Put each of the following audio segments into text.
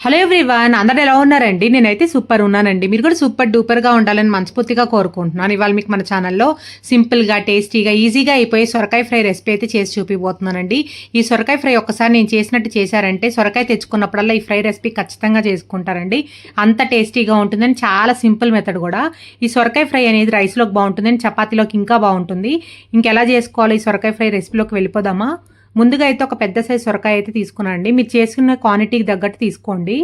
Hello everyone అందరు ఎలా ఉన్నారండి? నేనైతే సూపర్ ఉన్నానండి. మీరు కూడా సూపర్ డూపర్గా ఉండాలని మనస్ఫూర్తిగా కోరుకుంటున్నాను. ఇవాళ మీకు మన ఛానల్లో సింపుల్గా టేస్టీగా ఈజీగా అయిపోయి సొరకాయ ఫ్రై రెసిపీ అయితే చేసి చూపిపోతున్నానండి ఈ సొరకాయ ఫ్రై ఒకసారి నేను చేసినట్టు చేశారంటే సొరకాయ తెచ్చుకున్నప్పుడల్లా ఈ ఫ్రై రెసిపీ ఖచ్చితంగా చేసుకుంటారండి. అంత టేస్టీగా ఉంటుందని చాలా సింపుల్ మెథడ్ కూడా. ఈ సొరకాయ ఫ్రై అనేది రైస్లోకి బాగుంటుందని చపాతీలోకి ఇంకా బాగుంటుంది. ఇంకెలా చేసుకోవాలి ఈ సొరకాయ ఫ్రై రెసిపీలోకి వెళ్ళిపోదామా? ముందుగా అయితే ఒక పెద్ద సైజ్ సొరకాయ అయితే తీసుకునండి మీరు చేసుకున్న క్వాంటిటీకి తగ్గట్టు తీసుకోండి.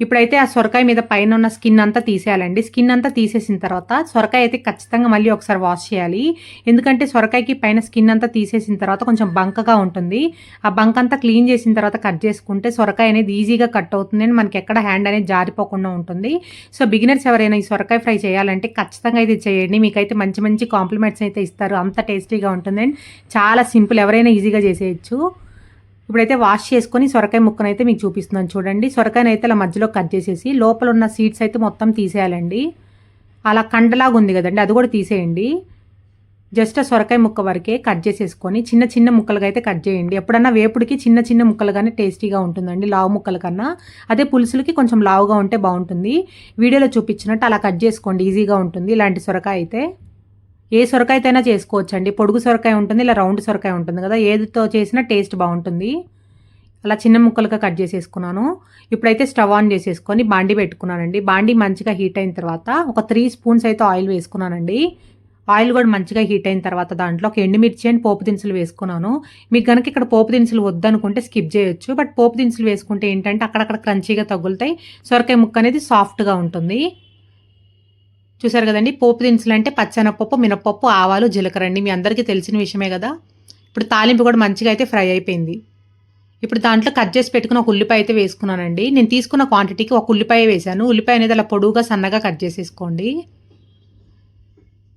ఇప్పుడైతే ఆ సొరకాయ మీద పైన ఉన్న స్కిన్ అంతా తీసేయాలండి. స్కిన్ అంతా తీసేసిన తర్వాత సొరకాయ అయితే ఖచ్చితంగా మళ్ళీ ఒకసారి వాష్ చేయాలి. ఎందుకంటే సొరకాయకి పైన స్కిన్ అంతా తీసేసిన తర్వాత కొంచెం బంకగా ఉంటుంది. ఆ బంక్ అంతా క్లీన్ చేసిన తర్వాత కట్ చేసుకుంటే సొరకాయ అనేది ఈజీగా కట్ అవుతుంది అని మనకి ఎక్కడ హ్యాండ్ అనేది జారిపోకుండా ఉంటుంది. సో బిగినర్స్ ఎవరైనా ఈ సొరకాయ ఫ్రై చేయాలంటే ఖచ్చితంగా ఇది చేయండి. మీకైతే మంచి మంచి కాంప్లిమెంట్స్ అయితే ఇస్తారు. అంత టేస్టీగా ఉంటుంది అండ్ చాలా సింపుల్. ఎవరైనా ఈజీగా చేసేయచ్చు. ఇప్పుడైతే వాష్ చేసుకొని సొరకాయ ముక్కను అయితే మీకు చూపిస్తున్నాను చూడండి. సొరకాయని అయితే అలా మధ్యలో కట్ చేసేసి లోపల ఉన్న సీడ్స్ అయితే మొత్తం తీసేయాలండి. అలా కండలాగా ఉంది కదండి అది కూడా తీసేయండి. జస్ట్ ఆ సొరకాయ ముక్క వరకే కట్ చేసేసుకొని చిన్న చిన్న ముక్కలుగా అయితే కట్ చేయండి. ఎప్పుడన్నా వేపుడికి చిన్న చిన్న ముక్కలుగానే టేస్టీగా ఉంటుందండి లావు ముక్కల కన్నా. అదే పులుసులకి కొంచెం లావుగా ఉంటే బాగుంటుంది. వీడియోలో చూపించినట్టు అలా కట్ చేసుకోండి ఈజీగా ఉంటుంది ఇలాంటి సొరకాయ అయితే. ఏ సొరకాయతోనైనా చేసుకోవచ్చండి. పొడుగు సొరకాయ ఉంటుంది ఇలా రౌండ్ సొరకాయ ఉంటుంది కదా ఏదితో చేసినా టేస్ట్ బాగుంటుంది. అలా చిన్న ముక్కలుగా కట్ చేసేసుకున్నాను. ఇప్పుడైతే స్టవ్ ఆన్ చేసేసుకొని బాండి పెట్టుకున్నానండి. బాండి మంచిగా హీట్ అయిన తర్వాత ఒక త్రీ స్పూన్స్ అయితే ఆయిల్ వేసుకున్నానండి. ఆయిల్ కూడా మంచిగా హీట్ అయిన తర్వాత దాంట్లో ఒక ఎండుమిర్చి అండ్ పోపు దినుసులు వేసుకున్నాను. మీకు కనుక ఇక్కడ పోపు దినుసులు వద్దనుకుంటే స్కిప్ చేయొచ్చు. బట్ పోపు దినుసులు వేసుకుంటే ఏంటంటే అక్కడక్కడ క్రంచీగా తగులుతాయి. సొరకాయ ముక్క అనేది సాఫ్ట్గా ఉంటుంది. చూసారు కదండి? పోపు దినుసులు అంటే పచ్చెనపప్పు మినపప్పు ఆవాలు జీలకర్ర అండి. మీ అందరికీ తెలిసిన విషయమే కదా? ఇప్పుడు తాలింపు కూడా మంచిగా అయితే ఫ్రై అయిపోయింది. ఇప్పుడు దాంట్లో కట్ చేసి పెట్టుకున్న ఒక ఉల్లిపాయ అయితే వేసుకున్నానండి. నేను తీసుకున్న క్వాంటిటీకి ఒక ఉల్లిపాయ వేశాను. ఉల్లిపాయ అనేది అలా పొడువుగా సన్నగా కట్ చేసేసుకోండి.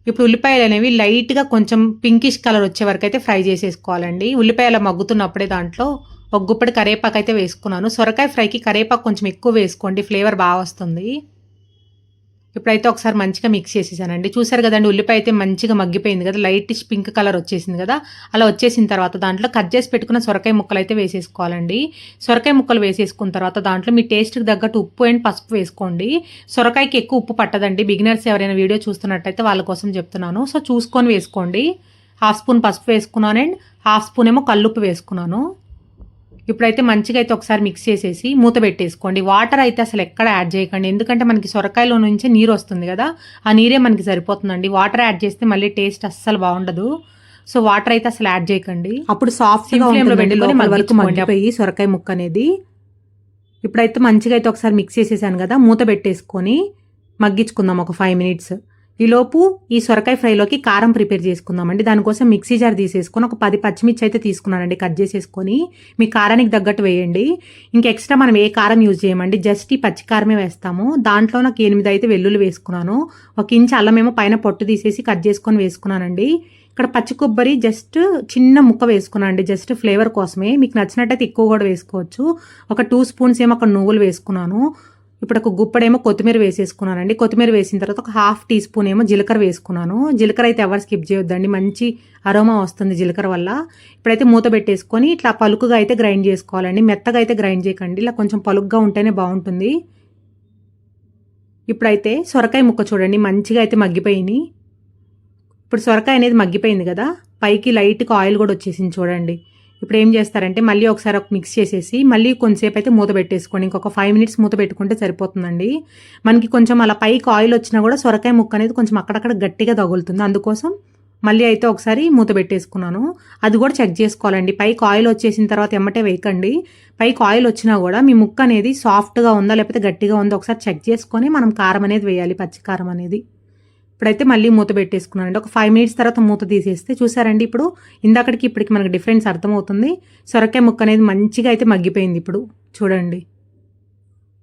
ఇప్పుడు ఉల్లిపాయలు అనేవి లైట్గా కొంచెం పింకిష్ కలర్ వచ్చే వరకు అయితే ఫ్రై చేసేసుకోవాలండి. ఉల్లిపాయలు మగ్గుతున్నప్పుడే దాంట్లో ఒక గుప్పటి కరేపాకు అయితే వేసుకున్నాను. సొరకాయ ఫ్రైకి కరేపాకు కొంచెం ఎక్కువ వేసుకోండి. ఫ్లేవర్ బాగా వస్తుంది. ఇప్పుడైతే ఒకసారి మంచిగా మిక్స్ చేసేసానండి. చూసారు కదండి ఉల్లిపాయ అయితే మంచిగా మగ్గిపోయింది కదా లైటిష్ పింక్ కలర్ వచ్చేసింది కదా అలా వచ్చేసిన తర్వాత దాంట్లో కట్ చేసి పెట్టుకున్న సొరకాయ ముక్కలు అయితే వేసేసుకోవాలండి. సొరకాయ ముక్కలు వేసేసుకున్న తర్వాత దాంట్లో మీ టేస్ట్కి తగ్గట్టు ఉప్పు అండ్ పసుపు వేసుకోండి. సొరకాయకి ఎక్కువ ఉప్పు పట్టదండి. బిగినర్స్ ఎవరైనా వీడియో చూస్తున్నట్టయితే వాళ్ళ కోసం చెప్తున్నాను. సో చూసుకొని వేసుకోండి. హాఫ్ స్పూన్ పసుపు వేసుకున్నాను అండ్ హాఫ్ స్పూన్ ఏమో కల్లుప్పు వేసుకున్నాను. ఇప్పుడైతే మంచిగా అయితే ఒకసారి మిక్స్ చేసేసి మూత పెట్టేసుకోండి. వాటర్ అయితే అసలు ఎక్కడ యాడ్ చేయకండి. ఎందుకంటే మనకి సొరకాయలో నుంచి నీరు వస్తుంది కదా ఆ నీరే మనకి సరిపోతుందండి. వాటర్ యాడ్ చేస్తే మళ్ళీ టేస్ట్ అస్సలు బాగుండదు. సో వాటర్ అయితే అసలు యాడ్ చేయకండి. అప్పుడు సాఫ్ట్ ఫ్లేమ్లో పెట్టుకొని వరకు మగ్గిపోయి సొరకాయ ముక్క అనేది. ఇప్పుడైతే మంచిగా అయితే ఒకసారి మిక్స్ చేసేసాను కదా మూత పెట్టేసుకొని మగ్గించుకుందాం ఒక ఫైవ్ మినిట్స్ ఈలోపు ఈ సొరకాయ ఫ్రైలోకి కారం ప్రిపేర్ చేసుకుందామండి. దానికోసం మిక్సీ జార్ తీసేసుకొని ఒక పది పచ్చిమిర్చి అయితే తీసుకున్నానండి. కట్ చేసేసుకొని మీ కారానికి తగ్గట్టు వేయండి. ఇంకా ఎక్స్ట్రా మనం ఏ కారం యూజ్ చేయమండి. జస్ట్ ఈ పచ్చి కారమే వేస్తాము. దాంట్లో నాకు ఎనిమిది అయితే వెల్లుల్లి వేసుకున్నాను. ఒక ఇంచు అల్లమేమో పైన పొట్టు తీసేసి కట్ చేసుకొని వేసుకున్నానండి. ఇక్కడ పచ్చి కొబ్బరి జస్ట్ చిన్న ముక్క వేసుకున్నాను జస్ట్ ఫ్లేవర్ కోసమే. మీకు నచ్చినట్టయితే ఎక్కువ కూడా వేసుకోవచ్చు. ఒక టూ స్పూన్స్ ఏమో అక్కడ నువ్వులు వేసుకున్నాను. ఇప్పుడు ఒక గుప్పడేమో కొత్తిమీర వేసేసుకున్నానండి. కొత్తిమీర వేసిన తర్వాత ఒక హాఫ్ టీ స్పూన్ ఏమో జీలకర్ర వేసుకున్నాను. జీలకర్ర అయితే ఎవరు స్కిప్ చేయొద్దండి. మంచి అరోమా వస్తుంది జీలకర్ర వల్ల. ఇప్పుడైతే మూత పెట్టేసుకొని ఇట్లా పలుకుగా అయితే గ్రైండ్ చేసుకోవాలండి. మెత్తగా అయితే గ్రైండ్ చేయకండి. ఇలా కొంచెం పలుకుగా ఉంటేనే బాగుంటుంది. ఇప్పుడైతే సొరకాయ ముక్క చూడండి. మంచిగా అయితే మగ్గిపోయినాయి ఇప్పుడు సొరకాయ అనేది మగ్గిపోయింది కదా. పైకి లైట్గా ఆయిల్ కూడా వచ్చేసింది చూడండి. ఇప్పుడు ఏం చేస్తారంటే మళ్ళీ ఒకసారి ఒక మిక్స్ చేసేసి మళ్ళీ కొంచెంసేపు అయితే మూత పెట్టేసుకోండి. ఇంకొక ఫైవ్ మినిట్స్ మూత పెట్టుకుంటే సరిపోతుందండి. మనకి కొంచెం అలా పైకి ఆయిల్ వచ్చినా కూడా సొరకాయ ముక్క అనేది కొంచెం అక్కడక్కడ గట్టిగా తగులుతుంది. అందుకోసం మళ్ళీ అయితే ఒకసారి మూత పెట్టేసుకున్నాను. అది కూడా చెక్ చేసుకోవాలండి. పైకి ఆయిల్ వచ్చేసిన తర్వాత ఎమ్మటే వేయకండి. పైకి ఆయిల్ వచ్చినా కూడా మీ ముక్క అనేది సాఫ్ట్గా ఉందా లేకపోతే గట్టిగా ఉందా ఒకసారి చెక్ చేసుకొని మనం కారం అనేది వేయాలి పచ్చి కారం అనేది. ఇప్పుడైతే మళ్ళీ మూత పెట్టేసుకున్నానండి. ఒక ఫైవ్ మినిట్స్ తర్వాత మూత తీసేస్తే చూసారండి ఇప్పుడు? ఇందాకడికి ఇప్పటికి మనకు డిఫరెన్స్ అర్థమవుతుంది. సొరకాయ ముక్క అనేది మంచిగా అయితే మగ్గిపోయింది ఇప్పుడు. చూడండి.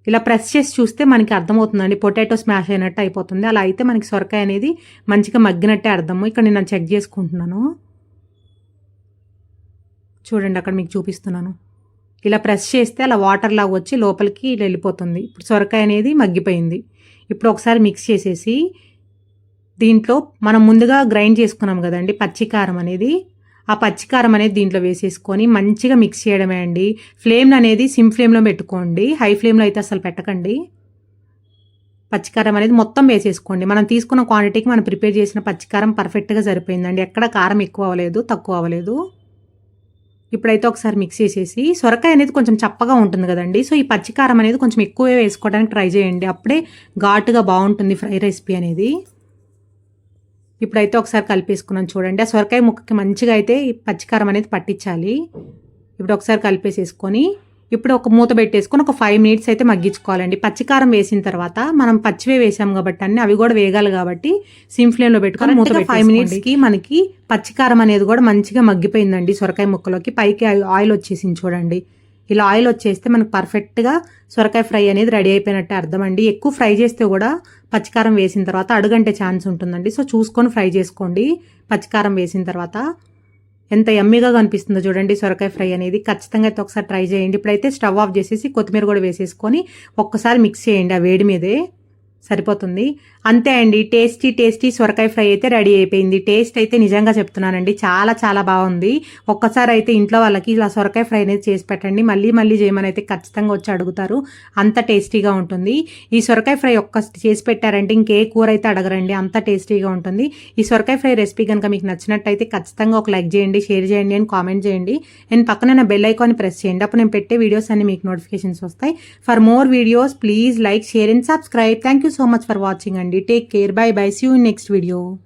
ఇలా ప్రెస్ చేసి చూస్తే మనకి అర్థమవుతుందండి. పొటాటో స్మాష్ అయినట్టు అయిపోతుంది. అలా అయితే మనకి సొరకాయ అనేది మంచిగా మగ్గినట్టే అర్థము. ఇక్కడ నేను చెక్ చేసుకుంటున్నాను. చూడండి అక్కడ మీకు చూపిస్తున్నాను. ఇలా ప్రెస్ చేస్తే అలా వాటర్ లాగా వచ్చి లోపలికి వెళ్ళిపోతుంది. ఇప్పుడు సొరకాయ అనేది మగ్గిపోయింది. ఇప్పుడు ఒకసారి మిక్స్ చేసేసి దీంట్లో మనం ముందుగా గ్రైండ్ చేసుకున్నాం కదండి పచ్చికారం అనేది. ఆ పచ్చికారం అనేది దీంట్లో వేసేసుకొని మంచిగా మిక్స్ చేయడమే అండి. ఫ్లేమ్ అనేది సిమ్ ఫ్లేమ్లో పెట్టుకోండి. హై ఫ్లేమ్లో అయితే అసలు పెట్టకండి. పచ్చికారం అనేది మొత్తం వేసేసుకోండి. మనం తీసుకున్న క్వాంటిటీకి మనం ప్రిపేర్ చేసిన పచ్చికారం పర్ఫెక్ట్గా సరిపోయిందండి. ఎక్కడ కారం ఎక్కువ అవ్వలేదు తక్కువ అవ్వలేదు. ఇప్పుడైతే ఒకసారి మిక్స్ చేసేసి సొరకాయ అనేది కొంచెం చప్పగా ఉంటుంది కదండి. సో ఈ పచ్చికారం అనేది కొంచెం ఎక్కువే వేసుకోవడానికి ట్రై చేయండి. అప్పుడే ఘాటుగా బాగుంటుంది ఫ్రై రెసిపీ అనేది. ఇప్పుడైతే ఒకసారి కలిపేసుకున్నాను చూడండి. ఆ సొరకాయ ముక్కకి మంచిగా అయితే ఈ పచ్చికారం అనేది పట్టించాలి. ఇప్పుడు ఒకసారి కలిపేసేసుకొని ఇప్పుడు ఒక మూత పెట్టేసుకొని ఒక ఫైవ్ మినిట్స్ అయితే మగ్గించుకోవాలండి. పచ్చికారం వేసిన తర్వాత మనం పచ్చివే వేసాం కాబట్టి అన్ని అవి కూడా వేగాలి కాబట్టి సిమ్ ఫ్లేమ్లో పెట్టుకొని మూత ఫైవ్ మినిట్స్కి మనకి పచ్చికారం అనేది కూడా మంచిగా మగ్గిపోయిందండి సొరకాయ ముక్కలోకి. పైకి ఆయిల్ వచ్చేసింది చూడండి. ఇలా ఆయిల్ వచ్చేస్తే మనకు పర్ఫెక్ట్గా సొరకాయ ఫ్రై అనేది రెడీ అయిపోయినట్టే అర్థం అండి ఎక్కువ ఫ్రై చేస్తే కూడా పచ్చికారం వేసిన తర్వాత అడుగంటే ఛాన్స్ ఉంటుందండి. సో చూసుకొని ఫ్రై చేసుకోండి. పచ్చికారం వేసిన తర్వాత ఎంత ఎమ్మిగా కనిపిస్తుందో చూడండి సొరకాయ ఫ్రై అనేది. ఖచ్చితంగా అయితే ఒకసారి ట్రై చేయండి. ఇప్పుడైతే స్టవ్ ఆఫ్ చేసేసి కొత్తిమీర కూడా వేసేసుకొని ఒక్కసారి మిక్స్ చేయండి ఆ వేడి మీదే. సరిపోతుంది. అంతే అండి. టేస్టీ టేస్టీ సొరకాయ ఫ్రై అయితే రెడీ అయిపోయింది. టేస్ట్ అయితే నిజంగా చెప్తున్నానండి. చాలా చాలా బాగుంది. ఒక్కసారి అయితే ఇంట్లో వాళ్ళకి ఇలా సొరకాయ ఫ్రై అనేది చేసి పెట్టండి. మళ్ళీ మళ్ళీ చేయమని అయితే ఖచ్చితంగా వచ్చి అడుగుతారు. అంత టేస్టీగా ఉంటుంది. ఈ సొరకాయ ఫ్రై ఒక్క చేసి పెట్టారంటే ఇంకే కూర అయితే అడగరండి. అంత టేస్టీగా ఉంటుంది. ఈ సొరకాయ ఫ్రై రెసిపీ కనుక మీకు నచ్చినట్టయితే ఖచ్చితంగా ఒక లైక్ చేయండి షేర్ చేయండి అని కామెంట్ చేయండి. నేను పక్కన బెల్ ఐకాన్ ప్రెస్ చేయండి. అప్పుడు నేను పెట్టే వీడియోస్ అన్ని మీకు నోటిఫికేషన్స్ వస్తాయి. For more videos please like share and subscribe. Thank you so much for watching అండి. Take care. Bye bye. See you in next video.